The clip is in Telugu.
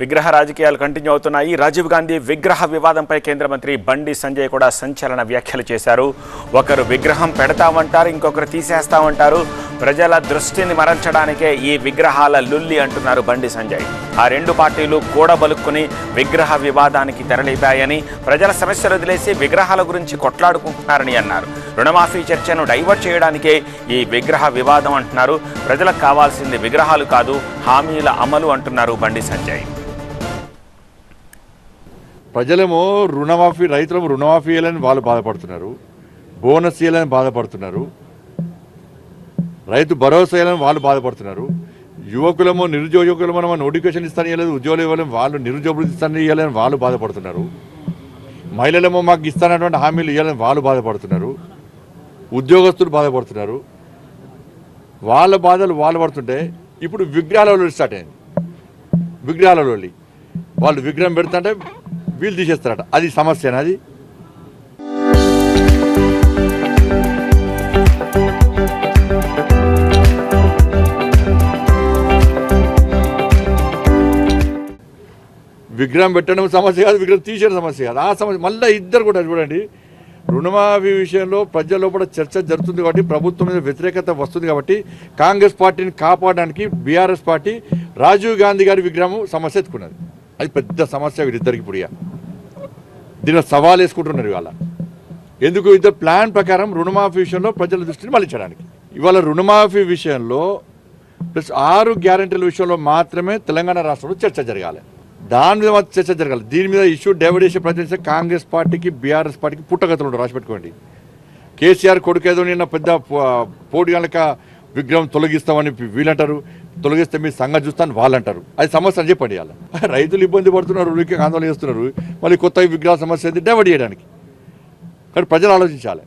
విగ్రహ రాజకీయాలు కంటిన్యూ అవుతున్నాయి. రాజీవ్ గాంధీ విగ్రహ వివాదంపై కేంద్ర మంత్రి బండి సంజయ్ కూడా సంచలన వ్యాఖ్యలు చేశారు. ఒకరు విగ్రహం పెడతామంటారు ఇంకొకరు తీసేస్తామంటారు. ప్రజల దృష్టిని మరల్చడానికే ఈ విగ్రహాల లుల్లి అంటున్నారు బండి సంజయ్. ఆ రెండు పార్టీలు కూడబలుక్కుని విగ్రహ వివాదానికి తెరలేపాయని ప్రజల సమస్యలు వదిలేసి విగ్రహాల గురించి కొట్లాడుకుంటున్నారని అన్నారు. రుణమాఫీ చర్చను డైవర్ట్ చేయడానికే ఈ విగ్రహ వివాదం అంటున్నారు. ప్రజలకు కావాల్సింది విగ్రహాలు కాదు హామీల అమలు అంటున్నారు బండి సంజయ్. ప్రజలేమో రుణమాఫీ రైతులకు రుణమాఫీ ఇవ్వాలని వాళ్ళు బాధపడుతున్నారు. బోనస్ ఇవ్వాలని బాధపడుతున్నారు. రైతు భరోసా ఇవ్వాలని వాళ్ళు బాధపడుతున్నారు. యువకులమో నిరుద్యోగులమో నోటిఫికేషన్ ఇస్తాను ఇవ్వలేదు ఉద్యోగులు ఇవ్వాలని వాళ్ళు నిరుద్యోగులు ఇస్తాను ఇవ్వాలని వాళ్ళు బాధపడుతున్నారు. మహిళలేమో మాకు ఇస్తానటువంటి హామీలు ఇవ్వాలని వాళ్ళు బాధపడుతున్నారు. ఉద్యోగస్తులు బాధపడుతున్నారు. వాళ్ళ బాధలు వాళ్ళు పడుతుంటే ఇప్పుడు విగ్రహాలలో స్టార్ట్ అయింది విగ్రహాలలో వాళ్ళు విగ్రహం పెడుతుంటే వీళ్ళు తీసేస్తారట. అది సమస్యనా అది? విగ్రహం పెట్టడం సమస్య కాదు విగ్రహం తీసేయడం సమస్య కాదు. ఆ సమస్య మళ్ళీ ఇద్దరు కూడా చూడండి. రుణమాఫీ విషయంలో ప్రజల్లో కూడా చర్చ జరుగుతుంది కాబట్టి ప్రభుత్వం మీద వ్యతిరేకత వస్తుంది కాబట్టి కాంగ్రెస్ పార్టీని కాపాడడానికి బీఆర్ఎస్ పార్టీ రాజీవ్ గాంధీ గారి విగ్రహం సమస్య ఎత్తుకున్నది. అది పెద్ద సమస్య వీరిద్దరికి ఇప్పుడు దీనిలో సవాల్ వేసుకుంటున్నారు ఇవాళ. ఎందుకు? ఇద్దరు ప్లాన్ ప్రకారం రుణమాఫీ విషయంలో ప్రజల దృష్టిని మళ్ళించడానికి. ఇవాళ రుణమాఫీ విషయంలో ప్లస్ ఆరు గ్యారెంటీల విషయంలో మాత్రమే తెలంగాణ రాష్ట్రంలో చర్చ జరగాలి. దాని మీద చర్చ జరగాలి. దీని మీద ఇష్యూ డైవర్ట్ చేసే ప్రయత్నం కాంగ్రెస్ పార్టీకి బీఆర్ఎస్ పార్టీకి పుట్టగతులు ఉండవు రాసిపెట్టుకోండి కేసీఆర్ కొడుకేదో నిన్న పెద్ద పో- పోటీ కనుక విగ్రహం తొలగిస్తామని వీళ్ళంటారు. తొలగిస్తే మీ సంఘం చూస్తాను వాళ్ళంటారు. అది సమస్య అని చెప్పండి రైతులు ఇబ్బంది పడుతున్నారు ఊరికే ఆందోళన చేస్తున్నారు. మళ్ళీ కొత్త విగ్రహ సమస్య ఏంది? డైవర్ట్ చేయడానికి కానీ ప్రజలు ఆలోచించాలి.